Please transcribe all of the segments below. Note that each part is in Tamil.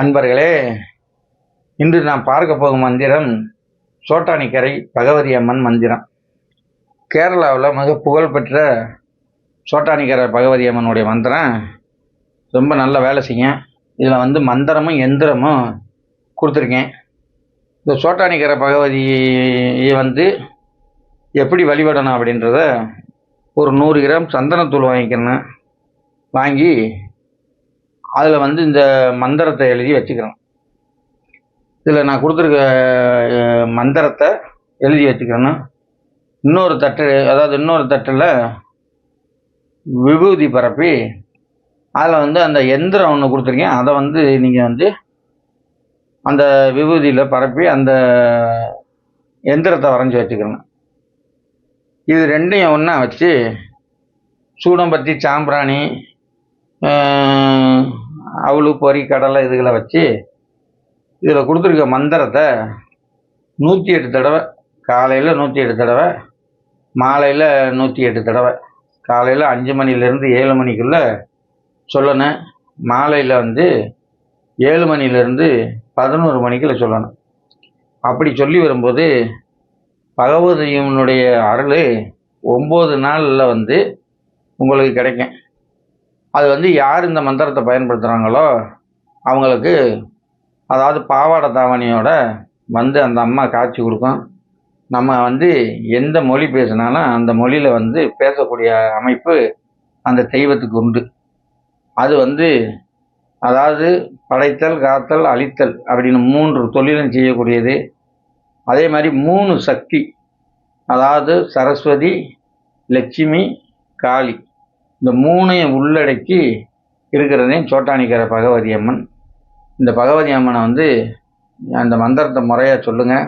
அன்பர்களே இன்று நாம் பார்க்க போகும் மந்திரம் சோட்டானிக்கரை பகவதி அம்மன் மந்திரம். கேரளாவில் மிக புகழ்பெற்ற சோட்டானிக்கரை பகவதி அம்மனுடைய மந்திரம். ரொம்ப நல்ல வேலை செய்யும். இதில் வந்து மந்திரமும் எந்திரமும் கொடுத்துருக்கேன். இந்த சோட்டானிக்கரை பகவதியை வந்து எப்படி வழிபடணும் அப்படின்றத ஒரு நூறு கிராம் சந்தனத்தூள் வாங்கிக்கணும். வாங்கி அதில் வந்து இந்த மந்திரத்தை எழுதி வச்சுக்கிறேன் இதில் நான் கொடுத்துருக்க மந்திரத்தை எழுதி வச்சுக்கிறேன்னா இன்னொரு தட்டு அதாவது இன்னொரு தட்டில் விபூதி பரப்பி அதில் வந்து அந்த எந்திரம் ஒன்று கொடுத்துருக்கேன். அதை வந்து நீங்கள் வந்து அந்த விபூதியில் பரப்பி அந்த எந்திரத்தை வரைஞ்சி வச்சுக்கிறேன் இது ரெண்டையும் ஒன்றா வச்சு சூடம்பத்தி சாம்பிராணி அவளு பொறி கடலை இதுகளை வச்சு இதில் கொடுத்துருக்க மந்திரத்தை நூற்றி எட்டு தடவை காலையில் நூற்றி எட்டு தடவை மாலையில் நூற்றி எட்டு தடவை. காலையில் அஞ்சு மணிலேருந்து ஏழு மணிக்குள்ளே சொல்லணும். மாலையில் வந்து ஏழு மணிலேருந்து பதினோரு மணிக்குள்ள சொல்லணும். அப்படி சொல்லி வரும்போது பகவதியனுடைய அருள் ஒம்பது நாளில் வந்து உங்களுக்கு கிடைக்கும். அது வந்து யார் இந்த மந்திரத்தை பயன்படுத்துகிறாங்களோ அவங்களுக்கு அதாவது பாவாடை தாவணியோட வந்து அந்த அம்மா காட்சி கொடுக்கும். நம்ம வந்து எந்த மொழி பேசினாலும் அந்த மொழியில் வந்து பேசக்கூடிய அமைப்பு அந்த தெய்வத்துக்கு உண்டு. அது வந்து அதாவது படைத்தல் காத்தல் அழித்தல் அப்படின்னு மூன்று தொழிலும் செய்யக்கூடியது. அதே மாதிரி மூணு சக்தி அதாவது சரஸ்வதி லட்சுமி காளி. இந்த மூணையும் உள்ளடக்கி இருக்கிறதே சோட்டாணிக்கிற பகவதி அம்மன். இந்த பகவதி அம்மனை வந்து அந்த மந்திரத்தை முறையாக சொல்லுங்கள்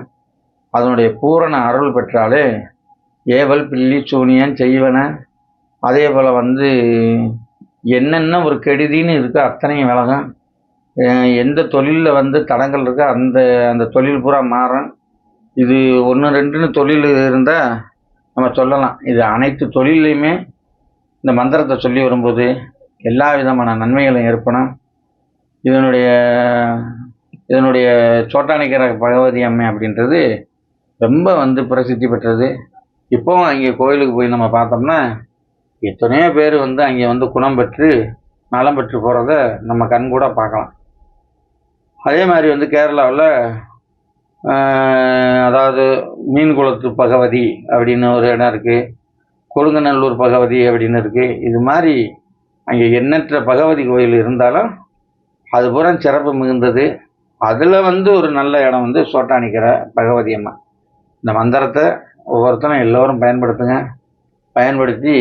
அதனுடைய பூரண அருள் பெற்றாலே ஏவல் பில்லி சூனியன் செய்வன அதே போல் வந்து என்னென்ன ஒரு கெடுதின்னு இருக்கோ அத்தனையும் விலகும். எந்த தொழிலில் வந்து தடங்கள் இருக்கோ அந்த அந்த தொழில் பூரா மாறும். இது ஒன்று ரெண்டுன்னு தொழில் இருந்தால் நம்ம சொல்லலாம். இது அனைத்து தொழிலையுமே இந்த மந்திரத்தை சொல்லி வரும்போது எல்லா விதமான நன்மைகளும் ஏற்படும் இதனுடைய இதனுடைய சோட்டானிக்கிற பகவதி அம்மை அப்படின்றது ரொம்ப வந்து பிரசித்தி பெற்றது. இப்போவும் அங்கே கோயிலுக்கு போய் நம்ம பார்த்தோம்னா எத்தனையோ பேர் வந்து அங்கே வந்து குணம் பெற்று நலம் பெற்று போகிறத நம்ம கண் கூட பார்க்கலாம். அதே மாதிரி வந்து கேரளாவில் அதாவது மீன் குளத்து பகவதி அப்படின்னு ஒரு இடம் இருக்குது கொடுங்கநல்லூர் பகவதி அப்படின்னு இருக்குது இது மாதிரி அங்கே எண்ணற்ற பகவதி கோயில் இருந்தாலும் அது பூரா சிறப்பு மிகுந்தது. அதில் வந்து ஒரு நல்ல இடம் வந்து சோட்டாணிக்கிற பகவதி அம்மா இந்த மந்திரத்தை ஒவ்வொருத்தரும் எல்லோரும் பயன்படுத்துங்க. பயன்படுத்தி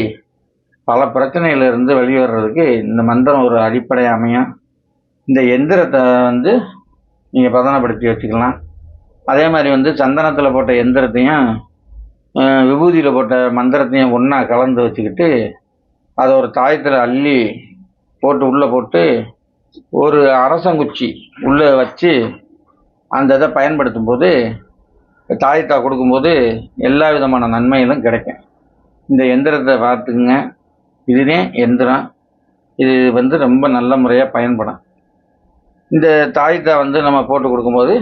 பல பிரச்சனையிலிருந்து வெளியே வர்றதுக்கு இந்த மந்திரம் ஒரு அடிப்படை அமையும். இந்த எந்திரத்தை வந்து நீங்கள் பதனப்படுத்தி வச்சுக்கலாம். அதே மாதிரி வந்து சந்தனத்தில் போட்ட எந்திரத்தையும் விபூதியில் போட்ட மந்திரத்தையும் ஒன்றா கலந்து வச்சுக்கிட்டு அதை ஒரு தாயத்தில் அள்ளி போட்டு உள்ளே போட்டு ஒரு அரசங்குச்சி உள்ளே வச்சு அந்த இதை பயன்படுத்தும் போது தாயத்தா கொடுக்கும்போது எல்லா விதமான நன்மைகளும் கிடைக்கும். இந்த எந்திரத்தை பார்த்துக்குங்க. இதுதான் எந்திரம். இது வந்து ரொம்ப நல்ல முறையாக பயன்படும். இந்த தாயத்தா வந்து நம்ம போட்டு கொடுக்கும்போது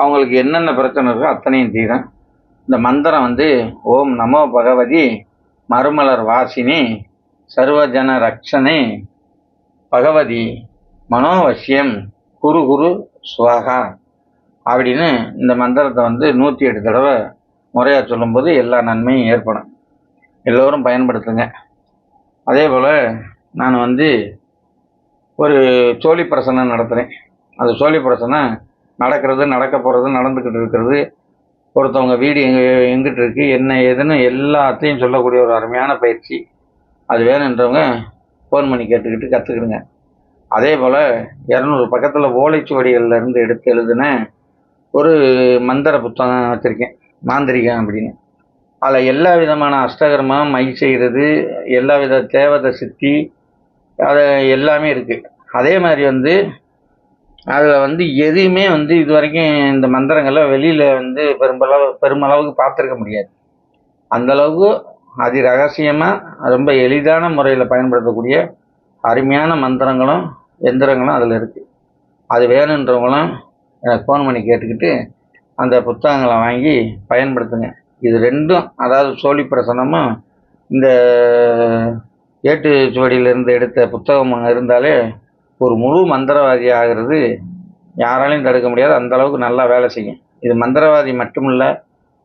அவங்களுக்கு என்னென்ன பிரச்சனை இருக்கோ அத்தனையும் தீரும். இந்த மந்திரம் வந்து ஓம் நமோ பகவதி மறுமலர் வாசினி சர்வஜன ரக்ஷனே பகவதி மனோவசியம் குரு குரு சுவாகா அப்படின்னு இந்த மந்திரத்தை வந்து நூற்றி எட்டு தடவை முறையாக சொல்லும்போது எல்லா நன்மையும் ஏற்படும். எல்லோரும் பயன்படுத்துங்க. அதே போல் நான் வந்து ஒரு சோழி பிரசனை நடத்துகிறேன் அந்த சோழி பிரசனை நடக்கிறது நடக்க போகிறது நடந்துக்கிட்டு இருக்கிறது ஒருத்தவங்க வீடு எங்கே எங்கிட்டு இருக்கு என்ன ஏதுன்னு எல்லாத்தையும் சொல்லக்கூடிய ஒரு அருமையான பயிற்சி. அது வேணுன்றவங்க ஃபோன் பண்ணி கேட்டுக்கிட்டு கற்றுக்கிடுங்க அதே போல் இரநூறு பக்கத்தில் ஓலைச்சுவடிகள்லேருந்து எடுத்து எழுதின ஒரு மந்திர புத்தகம் வச்சுருக்கேன். மாந்திரிகம் அப்படின்னு. அதில் எல்லா விதமான அஷ்டகர்மம் மை செய்கிறது எல்லா வித தேவதை சித்தி அது எல்லாமே இருக்குது அதே மாதிரி வந்து அதில் வந்து எதையுமே வந்து இது வரைக்கும் இந்த மந்திரங்களை வெளியில் வந்து பெரும்பளவு பெருமளவுக்கு பார்த்துருக்க முடியாது. அந்தளவுக்கு அதி ரகசியமாக ரொம்ப எளிதான முறையில் பயன்படுத்தக்கூடிய அருமையான மந்திரங்களும் எந்திரங்களும் அதில் இருக்குது அது வேணுன்றவங்களும் எனக்கு ஃபோன் பண்ணி கேட்டுக்கிட்டு அந்த புத்தகங்களை வாங்கி பயன்படுத்துங்க. இது ரெண்டும் அதாவது சோழி பிரசனமும் இந்த ஏட்டு சுவடியிலிருந்து எடுத்த புத்தகம் இருந்தாலே ஒரு முழு மந்திரவாதி ஆகிறது யாராலையும் தடுக்க முடியாது. அந்த அளவுக்கு நல்லா வேலை செய்யும். இது மந்திரவாதி மட்டும் இல்லை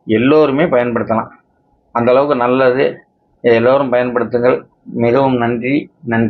எல்லோருமே பயன்படுத்தலாம். அந்த அளவுக்கு நல்லது. இதை எல்லோரும் பயன்படுத்துங்கள். மிகவும் நன்றி. நன்றி.